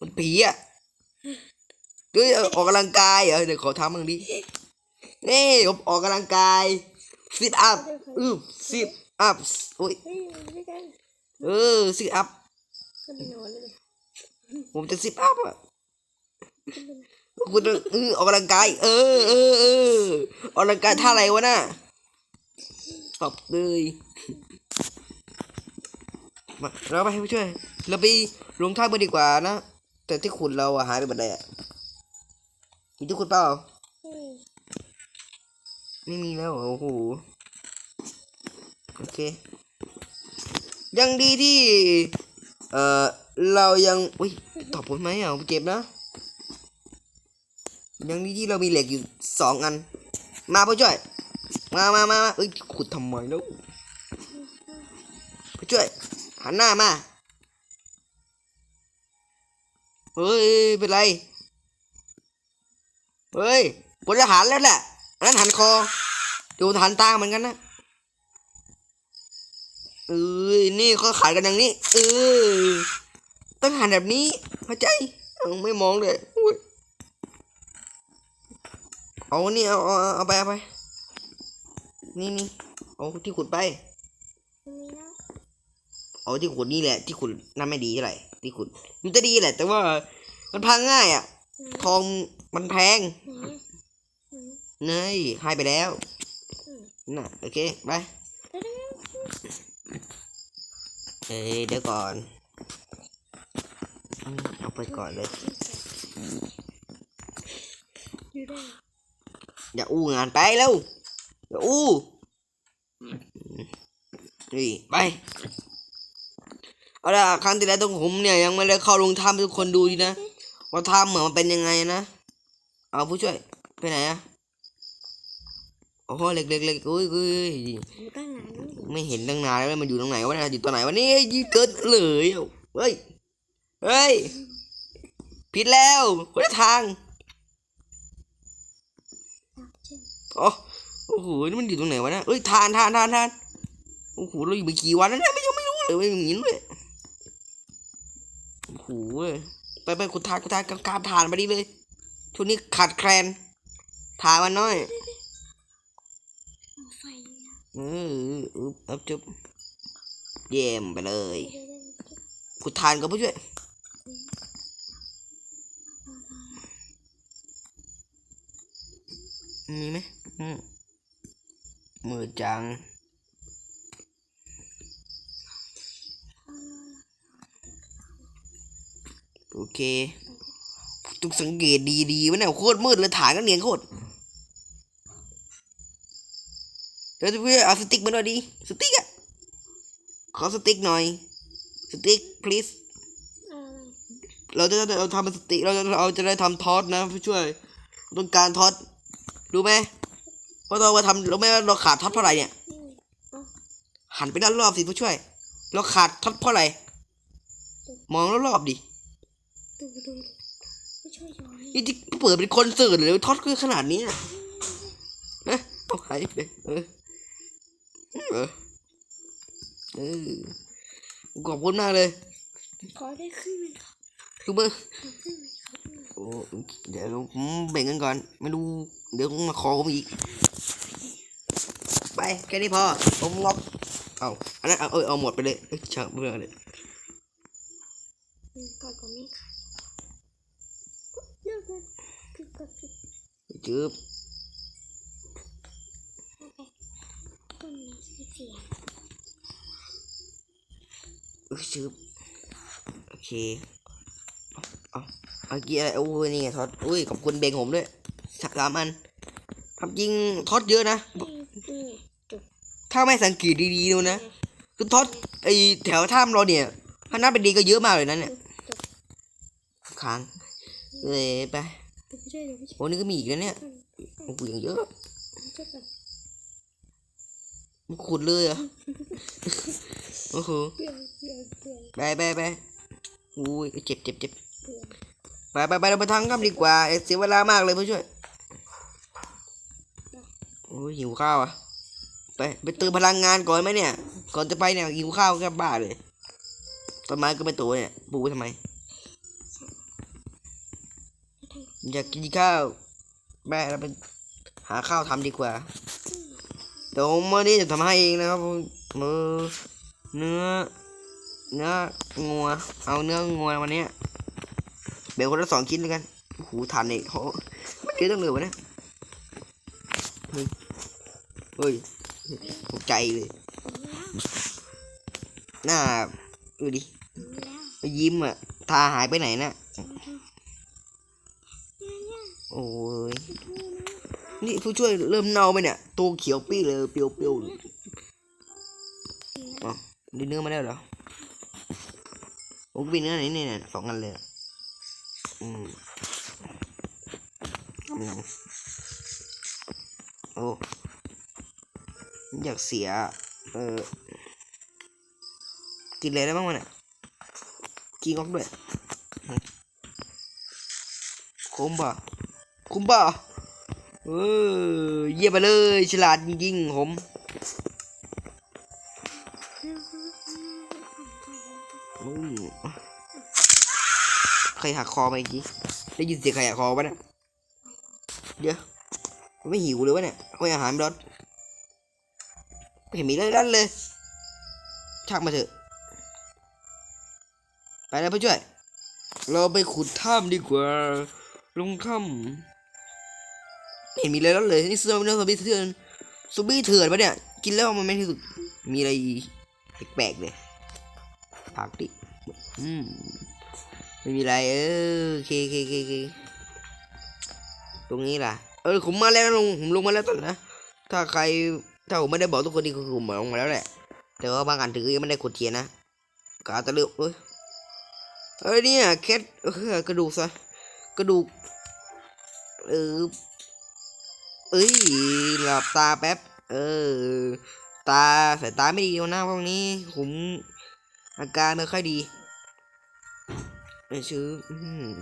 มันผีอะเฮ้ยออกกำลังกายเหรอเดี๋ยวขอทำบ้างดินี่ผมออกกำลังกายซิทอัพอือซิทอัพโอ้ยเฮ้ยเออซิทอัพผมจะซิทอัพอะคุณองเออออกกำลังกาย เออเออเออออกกำลังกายท่าอะไรวะน่ะตอบเลยมาเราไปให้ช่วยเราไปลงท่ากันดีกว่านะ แต่ที่ขุดเราอะหายไปหมดเลยอะมีที่ขุดเปล่าไม่มีแล้วอโอ้โหโอเค ยังดีที่ เอ่อเรายังอุ้ยตอบผมไหมอะเจ็บนะ ยังดีที่เรามีเหล็กอยู่สองอัน มาผู้ช่วย มามามาเอ้ยขุดทำไมแล้วผู้ช่วยหันหน้ามา เฮ้ย เป็นไร เฮ้ยพลทหารแล้วแหละนั้นหันคอดูหันตาเหมือนกันนะเอ้ยนี่เขาขายกันอย่างนี้ เออต้องหันแบบนี้เข้าใจไม่มองเลยอุ๊ยเอานี่เอาเอาเอาไปเอาไป นี่นี่เอาที่ขุดไปมีแล้ว เอาที่ขุดนี่แหละที่ขุดนั่นไม่ดีเท่าไหร่ที่ขุด มันจะดีแหละ แต่ว่ามันพังง่ายอะ ทองมันแพงไหนเนยให้ไปแล้วอืมน่ะโอเคไปเดี๋ยวเอ้ยเดี๋ยวก่อนอืมเอาไปก่อนเลยอยู่ได้อย่าอู้งานไปแล้ว อย่าอู้นี่ไป เอาละครั้งที่แล้วตรงผมเนี่ยยังไม่ได้เข้าลงถ้ำทุกคนดูดีนะว่าถ้ำเหมือนมันเป็นยังไงนะเอาผู้ช่วยไปไหนอะโอ้โหเล็กเล็กเล็กอุ้ยอุ้ยอยู่ตั้งนานแล้วไม่เห็นตั้งนานแล้วมันอยู่ตรงไหนวะเนี่ยอยู่ตรงไหนวะนี่ยี่เกิดเลยเอ้าเฮ้ยเฮ้ยผิดแล้วคนละทางโอ้โอ้โหนี่มันอยู่ตรงไหนวะเนี่ยเอ้ยทานทานทานทานโอ้โหเราอยู่มากี่วันแล้วเนี่ยไม่ยังไม่รู้เลยว่าอย่างนี้เลย หเว้ยไปไปคุณทานคุณทานกำกามทานมาดิเลยช่วงนี้ขาดแคลนทานมันน้อยเอาไฟนะเอออึ๊บอับจุบเยี่ยมไปเลย คุณทานก็ผู้ช่วยมีไหมมือจัง โอเคต้องสังเกตดีๆวะเนี่ยโคตรมืดเลยฐานก็เนียนโคตรเดี๋ยวเพื่อเอาสติ๊กมาหน่อยดิสติ๊กอะขอสติ๊กหน่อยสติ๊ก please เราจะเราทำเป็นสติ๊กเราจะเราจะได้ทำทอสนะผู้ช่วยต้องการทอสรู้ไหมเพราะเรามาทำเราไม่ว่าเราขาดทอสเพราะอะไรเนี่ยหันไปด้านรอบสิผู้ช่วย เราขาดทอสเพราะอะไรมองรอบๆดิ ดูดูดูไม่ช่วยย้อนนี่ที่เปิดเป็นคอนเสิร์ตเลยทอดคือขนาดนี้อะนะเอาหายไปเออเออเออขอบคุณมากเลย ขอได้ขึ้นไหมครับคือเบอร์ขอขึ้นไหมครับโอ้เดี๋ยวผมแบ่งกันก่อน ไม่รู้ เดี๋ยวมาขอผมอีก ไปแค่นี้พอ ผมงบเอาอันนั้นเอาเออเอาหมดไปเลยเอ้ยช่างเบื่อเลย อืมก่อนก่อนนี้ค่ะเลิกเลยผิดกดผิด จืบต้นนี้เสียเอ้ยจืบโอเคเอาเอาเกียร์อะไรโอ้ยนี่ไงทอดอุ้ยขอบคุณเบงผมด้วยสักสามอันทำจริงทอดเยอะนะ ถ้าไม่สังเกตดีๆดูนะคือทอดไอแถวถ้ำเราเนี่ยถ้านับเป็นดีก็เยอะมากเลยนะเนี่ยค้างเลยไป เดี๋ยวไปช่วยเดี๋ยวไปช่วยโอ้นี่ก็มีอีกแล้วเนี่ยโอ้โหอย่างเยอะช่วยกันมันขุดเลยเหรอะโอ้โหเปลี่ยนเปลี่ยนเปลี่ยนไปไปไปอุ้ยเจ็บเจ็บเจ็บเปลี่ยนไปไปไปเราไปทางค่ำดีกว่าเสียเวลามากเลยผู้ช่วยโอ้ยหิวข้าวอะไปไปเติมพลังงานก่อนไหมเนี่ย ก่อนจะไปเนี่ยหิวข้าวแค่บ้าเลยต้นไม้ก็ไม่โตเนี่ยปลูกไว้ทำไม อยากกินข้าว แม่เราไปหาข้าวทำดีกว่าเดี๋ยวเมื่อนี้จะทำให้เองนะครับมือเนื้อ เนื้องัว เอาเนื้องัววันนี้เบลคนละสองชิ้นเลยกันโอ้โหทานเองเขาเยอะจังเลยวะเนี่ยเฮ้ยเฮ้ยตกใจเลยหน้าดูดิยิ้มอะตาหายไปไหนน่ะเนี่ย โอ้ยนี่นะนี่ผู้ช่วยเริ่มเน่าไปเนี่ย ตัวเขียวปี้เลยเปรี้ยวๆเลยอ๋อได้เนื้อมาแล้วเหรอโอ้เป็นเนื้อไหนเนี่ยสองอันเลยอะอืมอืมโอ้อยากเสีย เออ กินอะไรได้บ้างวะเนี่ยกินงอกด้วยคุ้มป่ะ คุ้มป่ะเออเยี่ยมไปเลยฉลาดจริงๆผมใครหักคอมาอีกทีได้ยินเสียงใครหักคอปะเนี่ยเดี๋ยวไม่หิวเลยวะเนี่ยให้อาหารรถไม่เห็นมีอะไรนั่นเลยชักมาเถอะ ไปแล้วผู้ช่วย เราไปขุดถ้ำดีกว่า ลงถ้ำ เห็นมีอะไรแล้วเลยนี่เสื้อเนื้อซอมบี้เถื่อนซอมบี้เถื่อนปะเนี่ย กินแล้วมันไม่รู้สึกมีอะไรแปลกๆเลยผักดิอืมไม่มีอะไรเออโอเคโอเคโอเคตรงนี้ล่ะ เออผมมาแล้วลงผมลงมาแล้วตอนนะถ้าใครถ้าผมไม่ได้บอกทุกคนนี่คือผมลงมาแล้วแหละ แต่ว่าบางอันถือยังไม่ได้กดเทียนนะกาตะเลือกเอ้ยเอ้ยเนี่ยแคทเออกระดูกซะกระดูกเออ เอ้ยหลับตาแป๊บ เออ ตาสายตาไม่ดีวันหน้าพวกนี้ ผมอาการไม่ค่อยดีเออชื่ออื้อหือ